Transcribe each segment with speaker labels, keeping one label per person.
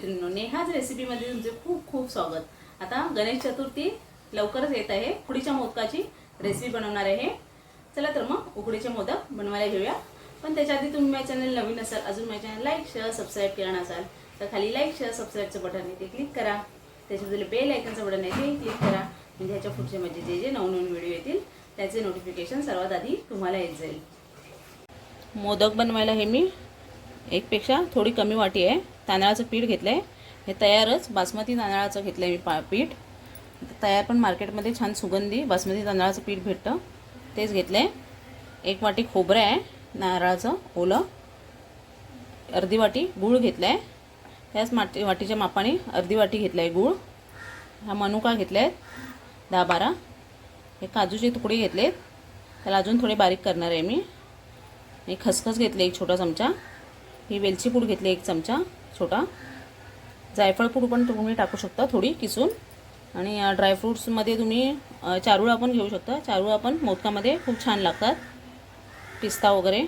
Speaker 1: नेहाज रेसिपीमध्ये तुमचे खूप खूप स्वागत. आता गणेश चतुर्थी लवकरच येत आहे. उकडीच्या मोदकाची रेसिपी बनवणार आहे चला तर मग उकडीचे मोदक बनवायला घेऊया. पण त्याच्या आधी तुम्ही माझ्या चॅनल नवीन असाल अजून माझ्या चॅनल लाईक शेअर सबस्क्राईब केला नसाल तर खाली लाईक शेअर सबस्क्राईबचं बटन आहे ते क्लिक करा. त्याच्याबद्दल बेल आयकनचं बटन आहे ते क्लिक करा. म्हणजे ह्याच्या पुढचे माझे जे जे नवनवीन व्हिडिओ येतील त्याचे नोटिफिकेशन सर्वात आधी तुम्हाला येत जाईल. मोदक बनवायला हे मी एकपेक्षा थोडी कमी वाटी आहे. तांदळाचं पीठ घेतलं आहे हे तयारच बासमती तांदळाचं घेतलं आहे मी पा पीठ. तयार पण मार्केटमध्ये छान सुगंधी बासमती तांदळाचं पीठ भेटतं. तेच घेतलं आहे एक वाटी खोबरं आहे नारळाचं ओलं. अर्धी वाटी गूळ घेतला आहे त्याच माटी वाटीच्या मापाने अर्धी वाटी घेतला आहे गूळ. हा मनुका घेतला आहेत दहा बारा हे काजूचे तुकडे घेतले आहेत त्याला अजून थोडे बारीक करणार आहे मी. हे खसखस घेतले एक छोटा चमचा. ही वेलची पूड घेतली एक चमचा. छोटा. जायफळ पूड पण तुम्ही टाकू शकता थोडी किसून. आणि ड्रायफ्रूट्समध्ये तुम्ही अ, आपण पण घेऊ शकता. चारुळा पण मोदकामध्ये खूप छान लागतात. पिस्ता वगैरे.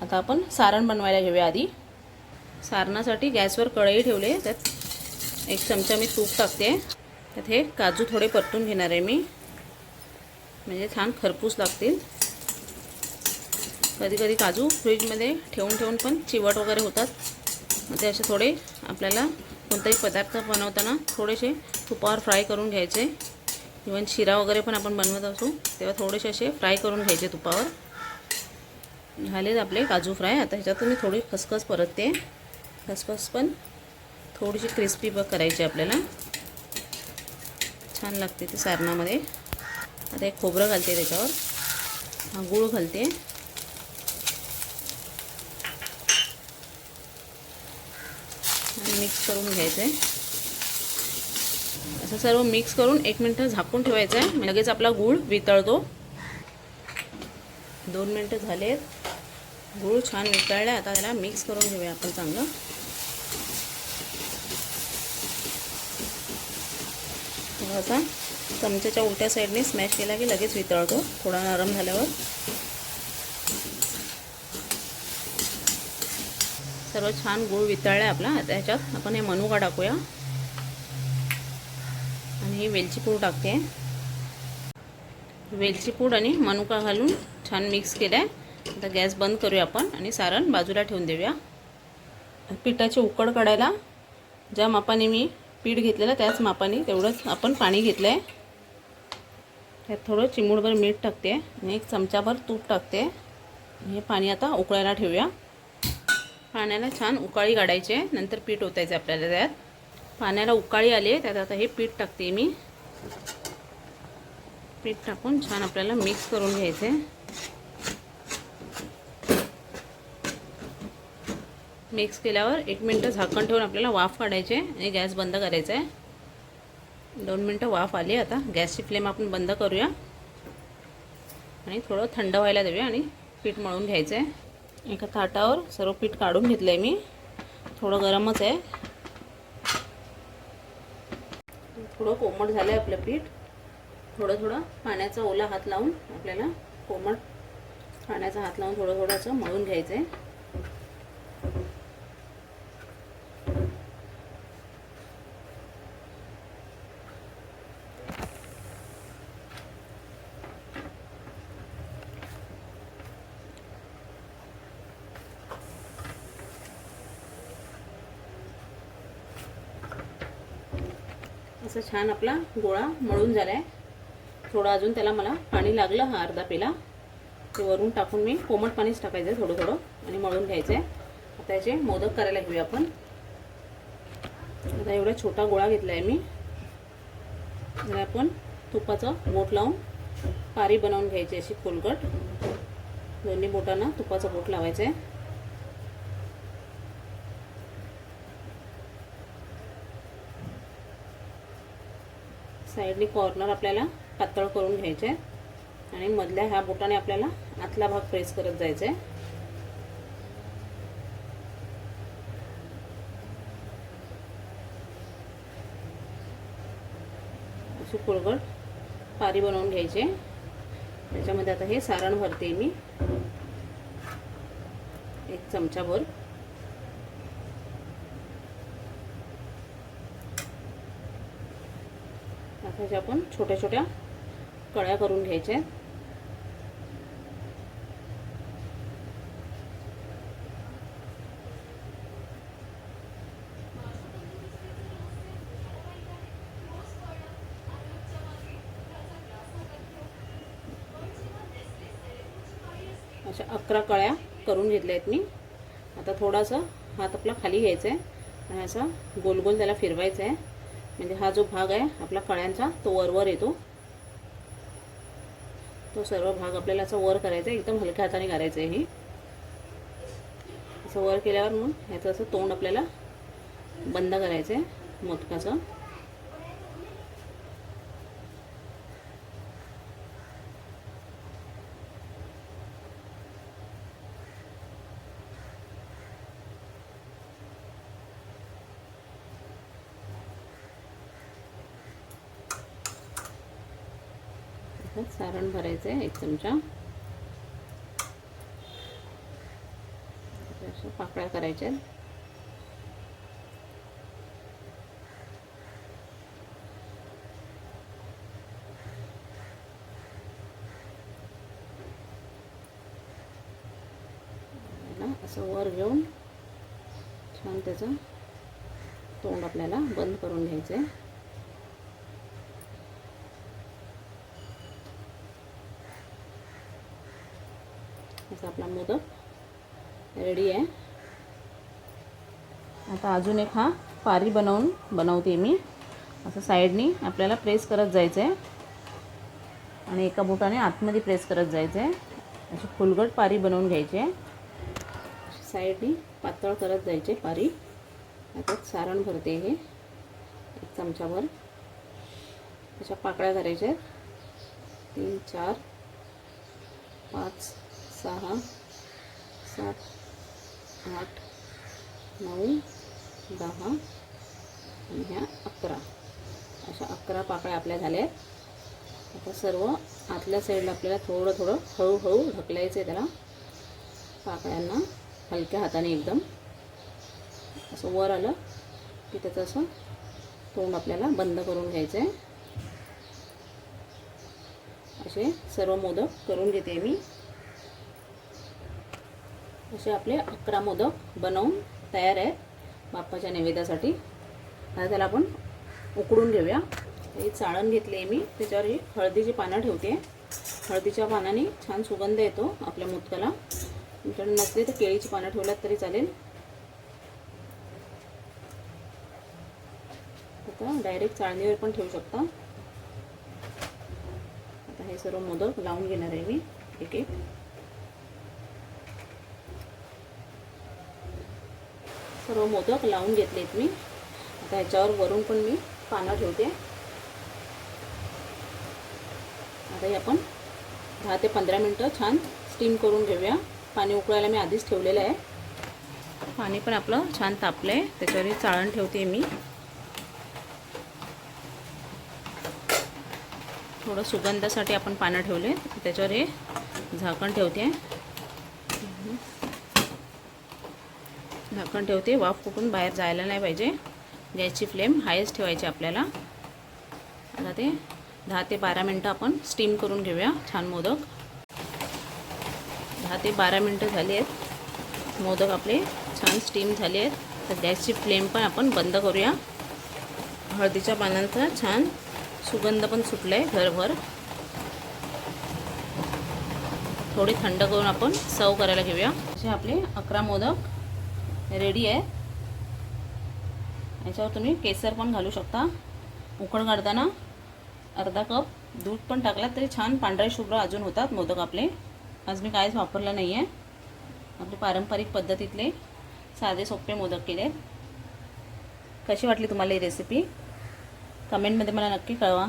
Speaker 1: आता आपण सारण बनवायला घेऊया आधी. सारणासाठी गॅसवर कढई ठेवले. त्यात एक चमचा मी तूप टाकते. त्यात हे काजू थोडे परतून घेणार आहे मी. म्हणजे छान खरपूस लागतील. कधी कधी काजू फ्रीजमध्ये ठेवून ठेवून पण चिवट वगैरे होतात. मग ते असे थोडे आपल्याला कोणताही पदार्थ बनवताना थोडेसे तुपावर फ्राय करून घ्यायचे. इवन शिरा वगैरे पण आपण बनवत असू तेव्हा थोडेसे असे फ्राय करून घ्यायचे तुपावर. झालेत आपले काजू फ्राय आता ह्याच्यातून मी थोडी खसखस परतते. खसखस पण थोडीशी क्रिस्पी बघ करायची आपल्याला. छान लागते ते सारणामध्ये. आता एक खोबरं घालते त्याच्यावर. हा गूळ घालते आणि मिक्स करून घ्यायचं आहे असं सर्व मिक्स करून एक मिनटं झाकून ठेवायचं आहे लगेच आपला गूळ वितळतो. दोन मिनटं झालेत. गूळ छान वितळला आता त्याला मिक्स करून घेऊया आपण चांगलं. थोडासा चमच्याच्या उलट्या साईडने स्मॅश केला की लगेच वितळतो. थोडा नरम झाल्यावर. सर्व छान गूळ वितळला आपला. आता ह्याच्यात आपण हे मनुका टाकूया. आणि ही वेलची पूड टाकते. वेलची पूड आणि मनुका घालून छान मिक्स केलं आहे आता गॅस बंद करूया आपण आणि सारण बाजूला ठेवून देऊया. पिठाची उकड काढायला ज्या मापाने मी पीठ घेतलेलं त्याच मापाने तेवढंच आपण पाणी घेतलं आहे त्यात थोडं चिमूडभर मीठ टाकते आणि एक चमचाभर तूप टाकते. हे पाणी आता उकळायला ठेवूया. पाण्याला छान उकाळी काढायची. आहे नंतर पीठ ओतायचं आपल्याला त्यात. पाण्याला उकाळी आली आहे त्यात आता हे पीठ टाकते मी. पीठ टाकून छान आपल्याला मिक्स करून घ्यायचे. मिक्स केल्यावर एक मिनटं झाकण ठेवून आपल्याला वाफ काढायचे आणि गॅस बंद करायचा आहे. दोन मिनटं वाफ आली आता. गॅसची फ्लेम आपण बंद करूया. आणि थोडं थंड व्हायला देऊया आणि पीठ मळून घ्यायचं आहे. एका ताटावर सर्व पीठ काढून घेतलं आहे मी. थोडं गरमच आहे. थोडं कोमट झालं आहे आपलं पीठ. थोडं थोडं पाण्याचा ओला हात लावून आपल्याला कोमट पाण्याचा हात लावून थोडं थोडं असं मळून घ्यायचं आहे असं छान आपला गोळा मळून झाला आहे थोडं अजून त्याला मला पाणी लागलं हा अर्धा पेला. ते वरून टाकून मी कोमट पाणीच टाकायचं आहे थोडं थोडं आणि मळून घ्यायचं आहे आता याचे मोदक करायला घेऊया आपण. आता एवढा छोटा गोळा घेतला आहे मी. त्याला आपण तुपाचं बोट लावून पारी बनवून घ्यायची अशी खोलगट. दोन्ही बोटांना तुपाचं बोट लावायचं आहे साईडने कॉर्नर आपल्याला पातळ करून घ्यायचे आणि मधल्या ह्या बोटाने आपल्याला आतला भाग प्रेस करत जायचा आहे अशी कुळगड पारी बनवून घ्यायची. त्याच्यामध्ये आता हे सारण भरते मी. एक चमचाभर. आता ह्याच्या आपण छोट्या छोट्या कळ्या करून घ्यायच्या आहेत. अशा अकरा कळ्या करून घेतल्या आहेत मी. आता थोडासा हात आपला खाली घ्यायचा आहे आणि असा गोल गोल त्याला फिरवायचा आहे. म्हणजे हा जो भाग आहे आपला कळ्यांचा तो वरवर येतो. तो सर्व भाग आपल्याला असा वर करायचा आहे एकदम हलक्या हाताने करायचं आहे हे. असं वर केल्यावर मग ह्याचं असं तोंड आपल्याला बंद करायचं आहे मोदकाचं ह्याच्यात सारण भरायचं आहे एक चमचा अशा पाकळ्या करायच्या आहेत. असं वर घेऊन छान त्याचं तोंड आपल्याला बंद करून घ्यायचं आहे असा आपला मोदक रेडी आहे. आता अजून एक हा पारी बनवून बनवते मी. असं साईडनी आपल्याला प्रेस करत जायचं आहे आणि एका बोटाने आतमध्ये प्रेस करत जायचं आहे अशी फुलगट पारी बनवून घ्यायची आहे. साईडनी पातळ करत जायचे पारी. आता सारण भरते हे. एक चमचाभर. अशा पाकळ्या करायच्या आहेत. तीन चार पाच. सहा सात आठ नऊ दहा आणि ह्या अकरा. अशा अकरा पाकळ्या आपल्या झाल्या आहेत. आता सर्व आतल्या साईडला आपल्याला थोडं थोडं हळूहळू ढकलायचं आहे त्याला. पाकळ्यांना हलक्या हाताने एकदम. असं वर आलं की त्याचं असं तोंड आपल्याला बंद करून घ्यायचं आहे. असे सर्व मोदक करून घेते मी. असे आपले अकरा मोदक बनवून तयार आहेत बाप्पाच्या नैवेद्यासाठी. आता त्याला आपण उकडून घेऊया. हे चाळण घेतली आहे मी त्याच्यावर ही हळदीची पानं ठेवते. हळदीच्या पानाने छान सुगंध येतो आपल्या मोदकाला. तुमच्याकडे नसले तर केळीची पानं ठेवल्यात तरी चालेल. आता डायरेक्ट चाळणीवर पण ठेवू शकता. आता हे सर्व मोदक लावून घेणार आहे मी एक एक. सर्व मोदक लावून घेतलेत मी. आता ह्याच्यावर वरून पण मी पानं ठेवते. आता हे आपण दहा ते पंधरा मिनटं छान स्टीम करून घेऊया. पाणी उकळायला मी आधीच ठेवलेलं आहे. पाणी पण आपलं छान तापलं आहे त्याच्यावर हे चाळण ठेवते मी. थोडं सुगंधासाठी आपण पानं ठेवले त्याच्यावर हे झाकण ठेवते. झाकण ठेवते. वाफ कुठून बाहेर जायला नाही पाहिजे. गॅसची फ्लेम हायच ठेवायची आपल्याला. आता ते दहा ते बारा मिनटं आपण स्टीम करून घेऊया. छान मोदक. दहा ते बारा मिनटं झाली आहेत. मोदक आपले छान स्टीम झाले आहेत. तर गॅसची फ्लेम पण आपण बंद करूया. हळदीच्या पानांचा छान सुगंध पण सुटला आहे घरभर. थोडी थंड करून आपण सर्व करायला घेऊया. असे आपले अकरा मोदक रेडी आहे. याच्यावर तुम्ही केसर पण घालू शकता. उकड काढताना अर्धा कप दूध पण टाकलात तरी छान पांढरे शुभ्र अजून होतात मोदक आपले. आज मी काहीच वापरलं नाही आहे आपले पारंपरिक पद्धतीतले साधे सोपे मोदक केले. कशी वाटली तुम्हाला ही रेसिपी कमेंटमध्ये मला नक्की कळवा.